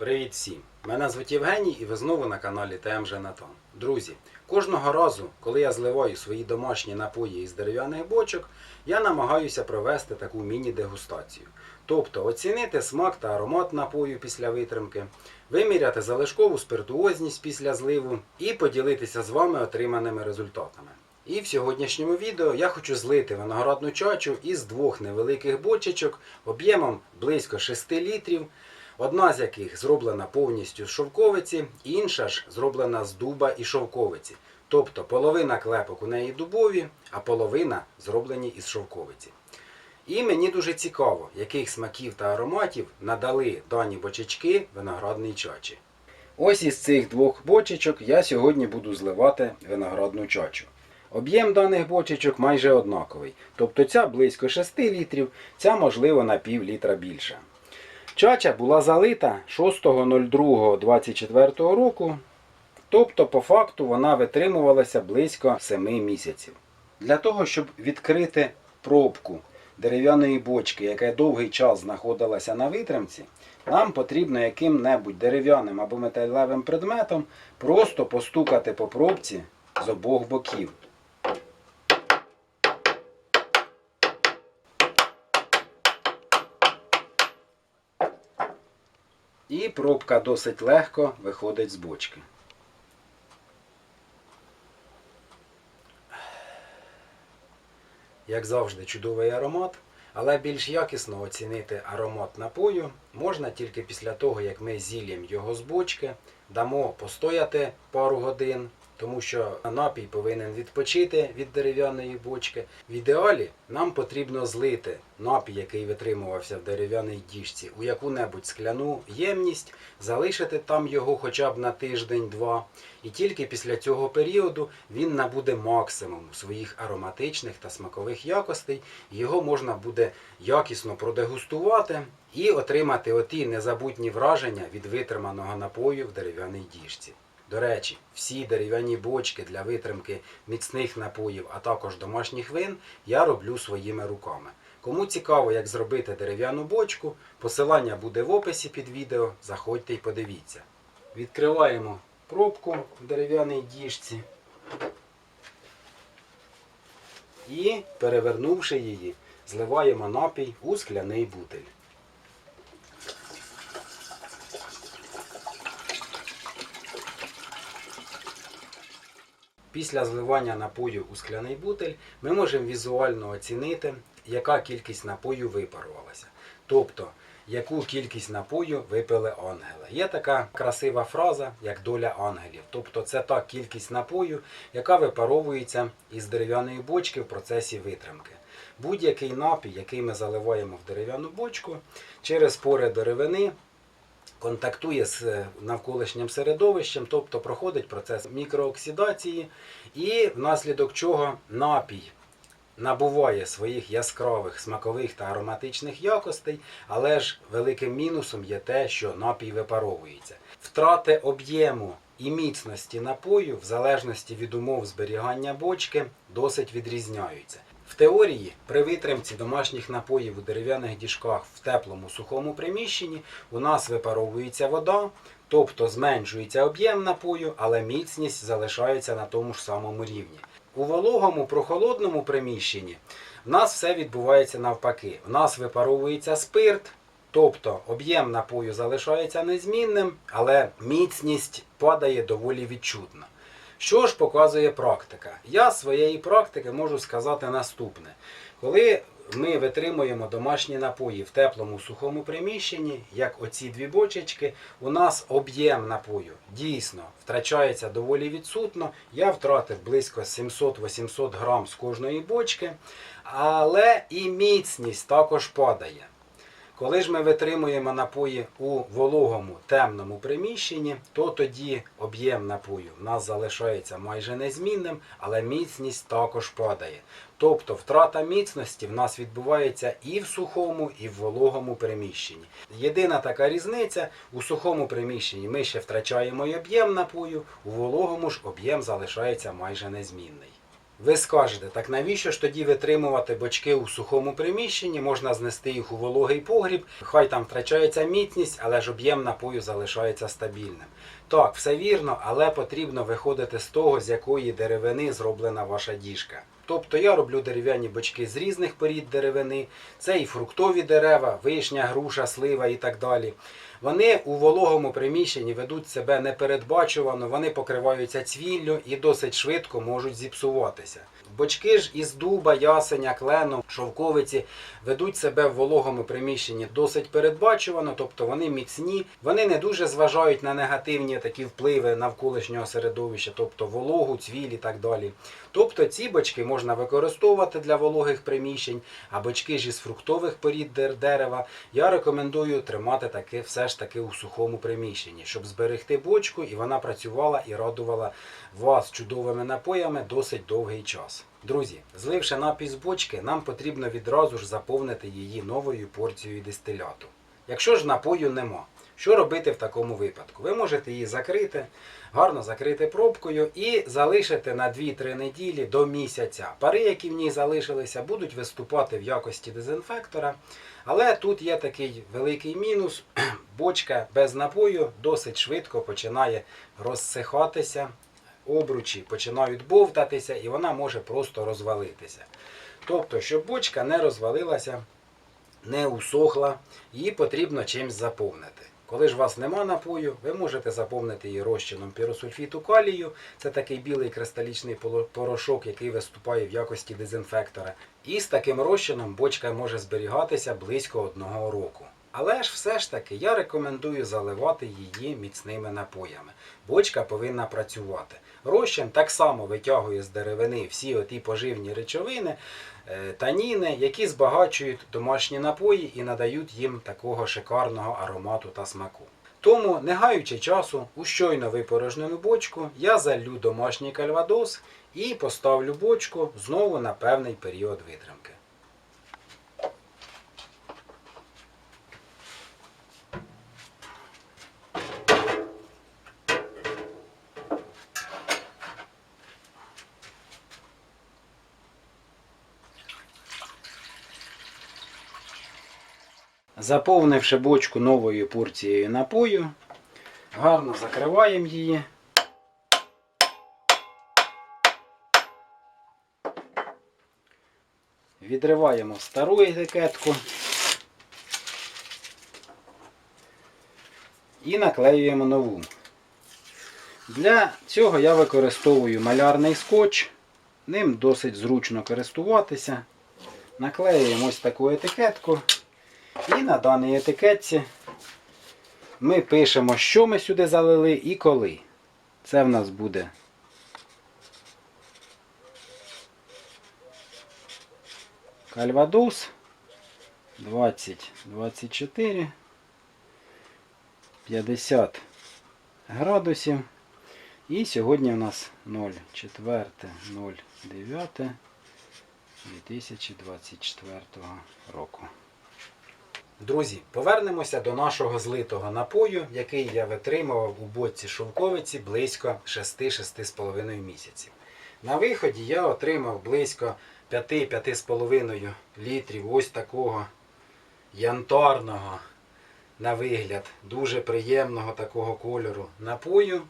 Привіт всім! Мене звуть Євгеній і ви знову на каналі ТМЖ Натан. Друзі, кожного разу, коли я зливаю свої домашні напої із дерев'яних бочок, я намагаюся провести таку міні-дегустацію. Тобто оцінити смак та аромат напою після витримки, виміряти залишкову спиртуозність після зливу і поділитися з вами отриманими результатами. І в сьогоднішньому відео я хочу злити виноградну чачу із двох невеликих бочечок об'ємом близько 6 літрів. Одна з яких зроблена повністю з шовковиці, інша ж зроблена з дуба і шовковиці. Тобто половина клепок у неї дубові, а половина зроблені із шовковиці. І мені дуже цікаво, яких смаків та ароматів надали дані бочечки виноградній чачі. Ось із цих двох бочечок я сьогодні буду зливати виноградну чачу. Об'єм даних бочечок майже однаковий, тобто ця близько 6 літрів, ця можливо на пів літра більша. Чача була залита 6.02.24 року, тобто по факту вона витримувалася близько 7 місяців. Для того, щоб відкрити пробку дерев'яної бочки, яка довгий час знаходилася на витримці, нам потрібно яким-небудь дерев'яним або металевим предметом просто постукати по пробці з обох боків. І пробка досить легко виходить з бочки. Як завжди, чудовий аромат, але більш якісно оцінити аромат напою можна тільки після того, як ми зілємо його з бочки, дамо постояти пару годин, тому що напій повинен відпочити від дерев'яної бочки. В ідеалі нам потрібно злити напій, який витримувався в дерев'яній діжці, у яку-небудь скляну ємність, залишити там його хоча б на тиждень-два. І тільки після цього періоду він набуде максимум своїх ароматичних та смакових якостей. Його можна буде якісно продегустувати і отримати оті незабутні враження від витриманого напою в дерев'яній діжці. До речі, всі дерев'яні бочки для витримки міцних напоїв, а також домашніх вин я роблю своїми руками. Кому цікаво, як зробити дерев'яну бочку, посилання буде в описі під відео. Заходьте і подивіться. Відкриваємо пробку в дерев'яній діжці і, перевернувши її, зливаємо напій у скляний бутиль. Після зливання напою у скляний бутиль ми можемо візуально оцінити, яка кількість напою випарувалася. Тобто, яку кількість напою випили ангели. Є така красива фраза, як доля ангелів. Тобто це та кількість напою, яка випаровується із дерев'яної бочки в процесі витримки. Будь-який напій, який ми заливаємо в дерев'яну бочку, через пори деревини контактує з е, навколишнім середовищем, тобто проходить процес мікрооксидації, і внаслідок чого напій набуває своїх яскравих смакових та ароматичних якостей, але ж великим мінусом є те, що напій випаровується. Втрати об'єму і міцності напою, в залежності від умов зберігання бочки, досить відрізняються. В теорії, при витримці домашніх напоїв у дерев'яних діжках в теплому сухому приміщенні у нас випаровується вода, тобто зменшується об'єм напою, але міцність залишається на тому ж самому рівні. У вологому прохолодному приміщенні в нас все відбувається навпаки. В нас випаровується спирт, тобто об'єм напою залишається незмінним, але міцність падає доволі відчутно. Що ж показує практика? Я своєї практики можу сказати наступне. Коли ми витримуємо домашні напої в теплому сухому приміщенні, як оці дві бочечки, у нас об'єм напою дійсно втрачається доволі відсутно. Я втратив близько 700-800 грам з кожної бочки, але і міцність також падає. Коли ж ми витримуємо напої у вологому темному приміщенні, то тоді об'єм напою в нас залишається майже незмінним, але міцність також падає. Тобто втрата міцності в нас відбувається і в сухому, і в вологому приміщенні. Єдина така різниця у сухому приміщенні ми ще втрачаємо й об'єм напою, у вологому ж об'єм залишається майже незмінний. Ви скажете, так навіщо ж тоді витримувати бочки у сухому приміщенні? Можна знести їх у вологий погріб, хай там втрачається міцність, але ж об'єм напою залишається стабільним. Так, все вірно, але потрібно виходити з того, з якої деревини зроблена ваша діжка. Тобто я роблю дерев'яні бочки з різних порід деревини. Це і фруктові дерева, вишня, груша, слива і так далі. Вони у вологому приміщенні ведуть себе непередбачувано, вони покриваються цвіллю і досить швидко можуть зіпсуватися. Бочки ж із дуба, ясеня, клену, шовковиці ведуть себе в вологому приміщенні досить передбачувано, тобто вони міцні, вони не дуже зважають на негативні такі впливи навколишнього середовища, тобто вологу, цвіль і так далі. Тобто ці бочки можна використовувати для вологих приміщень, а бочки ж із фруктових порід дерева я рекомендую тримати таки все ж таки у сухому приміщенні, щоб зберегти бочку і вона працювала і радувала вас чудовими напоями досить довгий час. Друзі, зливши напій з бочки, нам потрібно відразу ж заповнити її новою порцією дистиляту. Якщо ж напою нема, що робити в такому випадку? Ви можете її закрити, гарно закрити пробкою і залишити на 2-3 неділі до місяця. Пари, які в ній залишилися, будуть виступати в якості дезінфектора. Але тут є такий великий мінус. Бочка без напою досить швидко починає розсихатися, обручі починають бовтатися і вона може просто розвалитися. Тобто, щоб бочка не розвалилася, не усохла, її потрібно чимось заповнити. Коли ж у вас нема напою, ви можете заповнити її розчином піросульфіту калію. Це такий білий кристалічний порошок, який виступає в якості дезінфектора. І з таким розчином бочка може зберігатися близько одного року. Але ж все ж таки я рекомендую заливати її міцними напоями. Бочка повинна працювати. Розчин так само витягує з деревини всі оті поживні речовини, таніни, які збагачують домашні напої і надають їм такого шикарного аромату та смаку. Тому, не гаючи часу, у щойно випорожнену бочку я залью домашній кальвадос і поставлю бочку знову на певний період витримки. Заповнивши бочку новою порцією напою, гарно закриваємо її. Відриваємо стару етикетку і наклеюємо нову. Для цього я використовую малярний скотч. Ним досить зручно користуватися. Наклеюємо ось таку етикетку. І на даній етикетці ми пишемо, що ми сюди залили і коли. Це в нас буде Кальвадос 20, 24, 50 градусів. І сьогодні у нас 04, 09 2024 року. Друзі, повернемося до нашого злитого напою, який я витримував у боці шовковиці близько 6-6,5 місяців. На виході я отримав близько 5-5,5 літрів ось такого янтарного, на вигляд, дуже приємного такого кольору напою.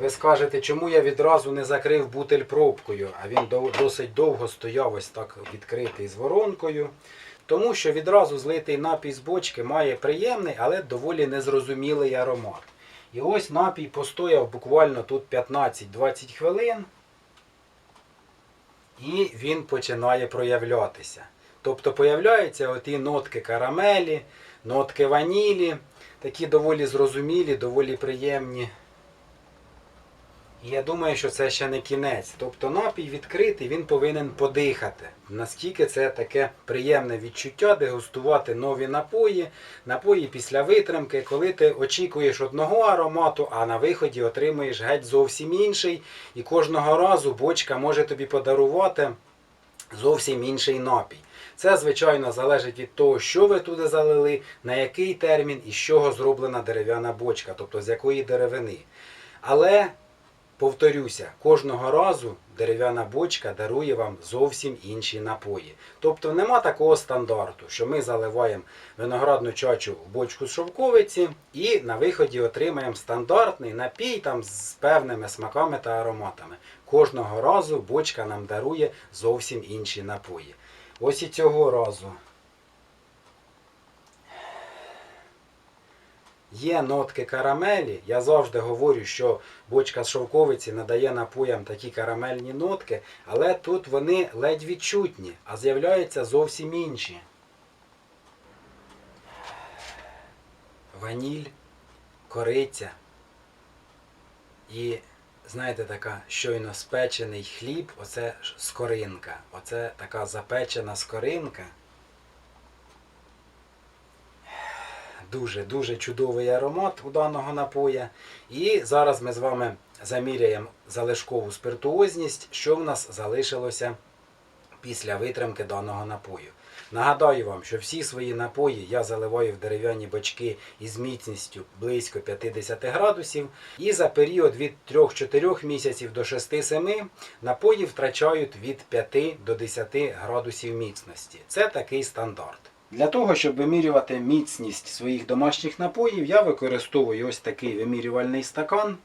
Ви скажете, чому я відразу не закрив бутель пробкою, а він досить довго стояв ось так відкритий з воронкою. Тому що відразу злитий напій з бочки має приємний, але доволі незрозумілий аромат. І ось напій постояв буквально тут 15-20 хвилин, і він починає проявлятися. Тобто появляються оті нотки карамелі, нотки ванілі, такі доволі зрозумілі, доволі приємні. І я думаю, що це ще не кінець. Тобто напій відкритий, він повинен подихати. Наскільки це таке приємне відчуття дегустувати нові напої, напої після витримки, коли ти очікуєш одного аромату, а на виході отримуєш геть зовсім інший. І кожного разу бочка може тобі подарувати зовсім інший напій. Це, звичайно, залежить від того, що ви туди залили, на який термін і з чого зроблена дерев'яна бочка, тобто з якої деревини. Але Повторюся, кожного разу дерев'яна бочка дарує вам зовсім інші напої. Тобто нема такого стандарту, що ми заливаємо виноградну чачу в бочку з шовковиці і на виході отримаємо стандартний напій там з певними смаками та ароматами. Кожного разу бочка нам дарує зовсім інші напої. Ось і цього разу. Є нотки карамелі. Я завжди говорю, що бочка з шовковиці надає напоям такі карамельні нотки, але тут вони ледь відчутні, а з'являються зовсім інші. Ваніль, кориця і, знаєте, така щойно спечений хліб, оце скоринка. Оце така запечена скоринка. Дуже-дуже чудовий аромат у даного напоя. І зараз ми з вами заміряємо залишкову спиртуозність, що в нас залишилося після витримки даного напою. Нагадаю вам, що всі свої напої я заливаю в дерев'яні бочки із міцністю близько 50 градусів. І за період від 3-4 місяців до 6-7 напої втрачають від 5 до 10 градусів міцності. Це такий стандарт. Для того, щоб вимірювати міцність своїх домашніх напоїв, я використовую ось такий вимірювальний стакан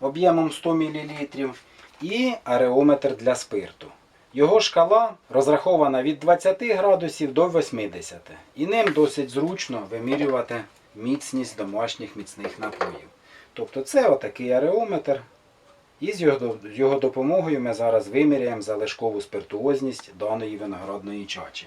об'ємом 100 мл і ареометр для спирту. Його шкала розрахована від 20 градусів до 80. І ним досить зручно вимірювати міцність домашніх міцних напоїв. Тобто це отакий ареометр. І з його, допомогою ми зараз виміряємо залишкову спиртуозність даної виноградної чачі.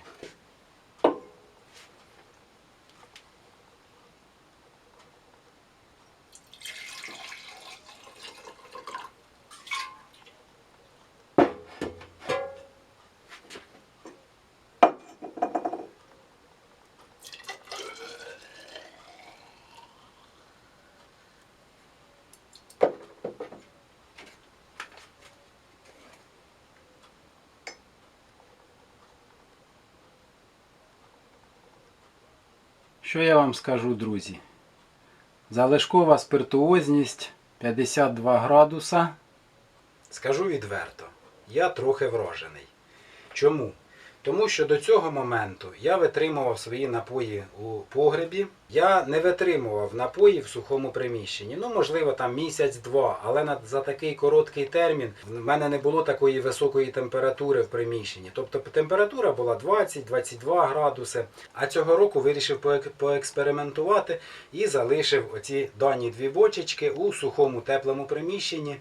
Що я вам скажу, друзі? Залишкова спиртуозність 52 градуса. Скажу відверто, я трохи вражений. Чому? Тому що до цього моменту я витримував свої напої у погребі. Я не витримував напої в сухому приміщенні. Ну, можливо, там місяць-два, але на, за такий короткий термін в мене не було такої високої температури в приміщенні. Тобто температура була 20-22 градуси. А цього року вирішив поекспериментувати і залишив оці дані дві бочечки у сухому теплому приміщенні.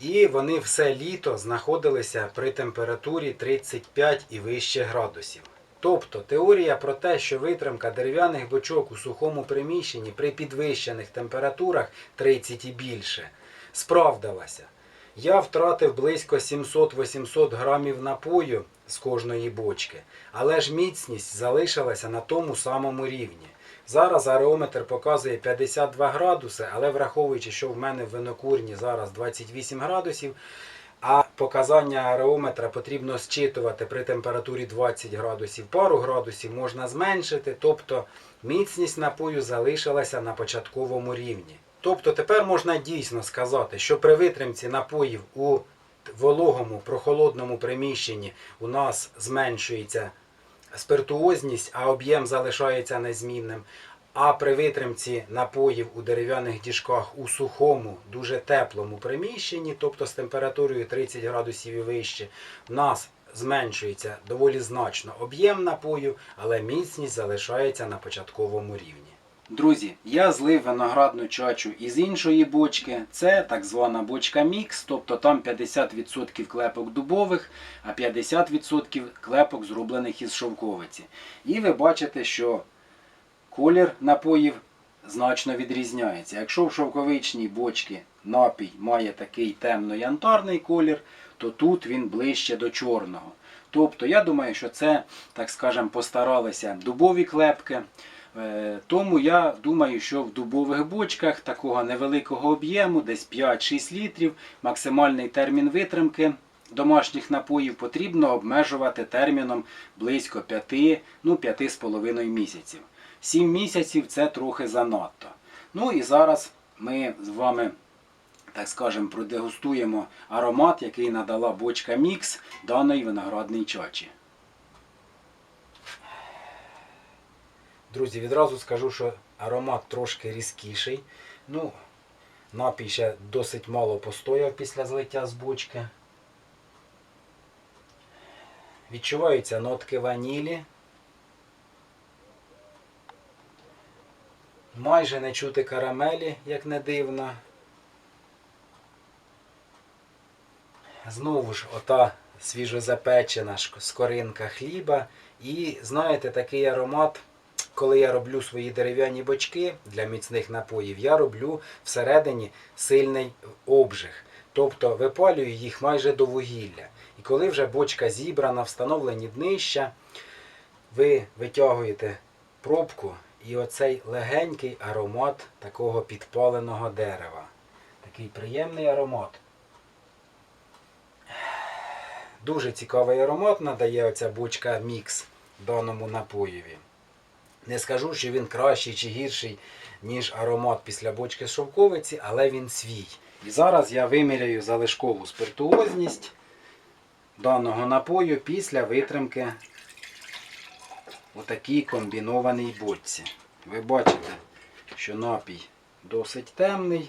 І вони все літо знаходилися при температурі 35 і вище градусів. Тобто теорія про те, що витримка дерев'яних бочок у сухому приміщенні при підвищених температурах 30 і більше справдилася. Я втратив близько 700-800 грамів напою з кожної бочки, але ж міцність залишилася на тому самому рівні. Зараз ареометр показує 52 градуси, але враховуючи, що в мене в винокурні зараз 28 градусів, а показання ареометра потрібно зчитувати при температурі 20 градусів. Пару градусів можна зменшити, тобто міцність напою залишилася на початковому рівні. Тобто тепер можна дійсно сказати, що при витримці напоїв у вологому прохолодному приміщенні у нас зменшується спиртуозність, а об'єм залишається незмінним. А при витримці напоїв у дерев'яних діжках у сухому, дуже теплому приміщенні, тобто з температурою 30 градусів і вище, в нас зменшується доволі значно об'єм напою, але міцність залишається на початковому рівні. Друзі, я злив виноградну чачу із іншої бочки. Це так звана бочка мікс, тобто там 50% клепок дубових, а 50% клепок зроблених із шовковиці. І ви бачите, що колір напоїв значно відрізняється. Якщо в шовковичній бочці напій має такий темно-янтарний колір, то тут він ближче до чорного. Тобто, я думаю, що це, так скажемо, постаралися дубові клепки. Е, Тому я думаю, що в дубових бочках такого невеликого об'єму, десь 5-6 літрів, максимальний термін витримки домашніх напоїв потрібно обмежувати терміном близько 5, ну 5,5 місяців. 7 місяців це трохи занадто. Ну і зараз ми з вами так скажемо, продегустуємо аромат, який надала бочка мікс даної виноградної чачі. Друзі, відразу скажу, що аромат трошки різкіший. Ну, напій ще досить мало постояв після злиття з бочки. Відчуваються нотки ванілі. Майже не чути карамелі, як не дивно. Знову ж ота свіжозапечена скоринка хліба. І знаєте, такий аромат, коли я роблю свої дерев'яні бочки для міцних напоїв, я роблю всередині сильний обжиг. Тобто випалюю їх майже до вугілля. І коли вже бочка зібрана, встановлені днища, ви витягуєте пробку і оцей легенький аромат такого підпаленого дерева. Такий приємний аромат. Дуже цікавий аромат надає оця бочка мікс даному напоєві. Не скажу, що він кращий чи гірший, ніж аромат після бочки з шовковиці, але він свій. І зараз я виміряю залишкову спиртуозність даного напою після витримки у такій комбінованій бочці. Ви бачите, що напій досить темний.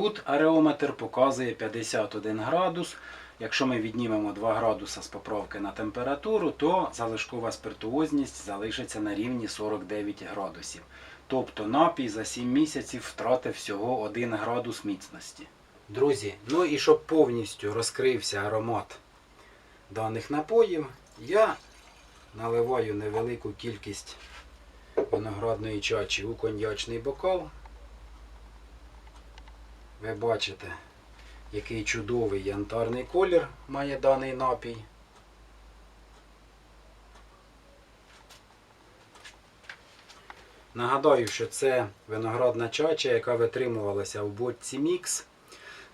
Тут ареометр показує 51 градус. Якщо ми віднімемо 2 градуса з поправки на температуру, то залишкова спиртуозність залишиться на рівні 49 градусів. Тобто напій за 7 місяців втратив всього 1 градус міцності. Друзі, ну і щоб повністю розкрився аромат даних напоїв, я наливаю невелику кількість виноградної чачі у коньячний бокал. Ви бачите, який чудовий янтарний колір має даний напій. Нагадаю, що це виноградна чача, яка витримувалася у бочці мікс,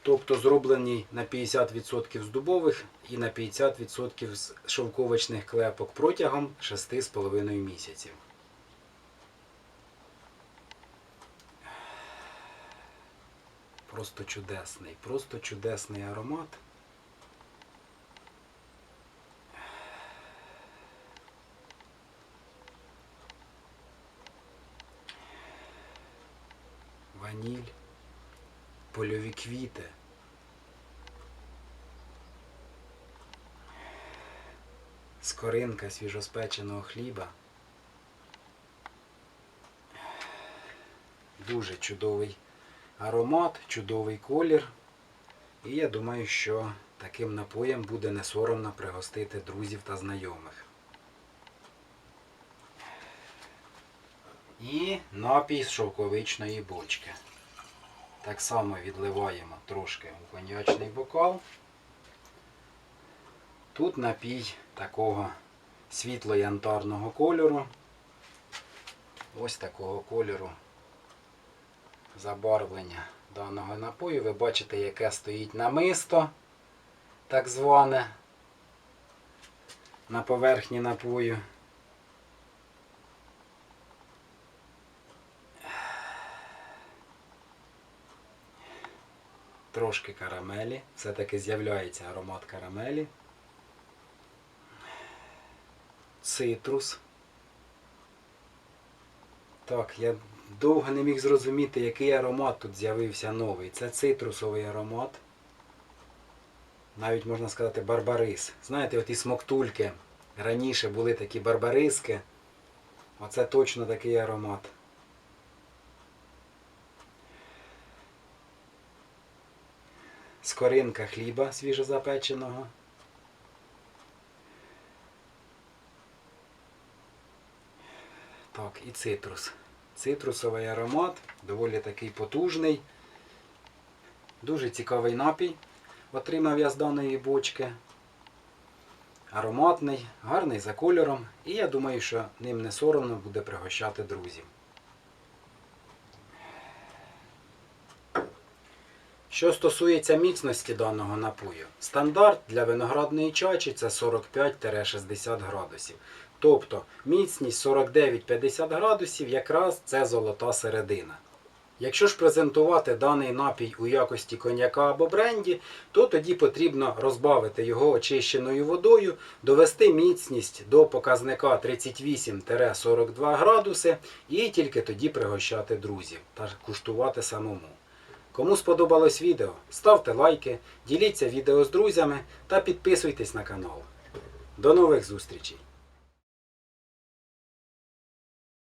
тобто зроблені на 50% з дубових і на 50% з шовковичних клепок протягом 6,5 місяців. Просто чудесний, просто чудесний аромат. Ваніль, польові квіти. Скоринка свіжоспеченого хліба. Дуже чудовий аромат, чудовий колір. І я думаю, що таким напоєм буде не соромно пригостити друзів та знайомих. І напій з шовковичної бочки. Так само відливаємо трошки у коньячний бокал. Тут напій такого світло-янтарного кольору. Ось такого кольору забарвлення даного напою. Ви бачите, яке стоїть намисто, так зване, на поверхні напою. Трошки карамелі. Все-таки з'являється аромат карамелі. Цитрус. Так, я довго не міг зрозуміти, який аромат тут з'явився новий. Це цитрусовий аромат. Навіть можна сказати барбарис. Знаєте, оті смоктульки. Раніше були такі барбариски. Оце точно такий аромат. Скоринка хліба свіжозапеченого. Так, і цитрус. Цитрусовий аромат, доволі такий потужний. Дуже цікавий напій. отримав я з даної бочки. Ароматний, гарний за кольором, і я думаю, що ним не соромно буде пригощати друзів. Що стосується міцності даного напою, стандарт для виноградної чачі це 45-60 градусів. Тобто міцність 49-50 градусів якраз це золота середина. Якщо ж презентувати даний напій у якості коньяка або бренді, то тоді потрібно розбавити його очищеною водою, довести міцність до показника 38-42 градуси і тільки тоді пригощати друзів та куштувати самому. Кому сподобалось відео, ставте лайки, діліться відео з друзями та підписуйтесь на канал. До нових зустрічей!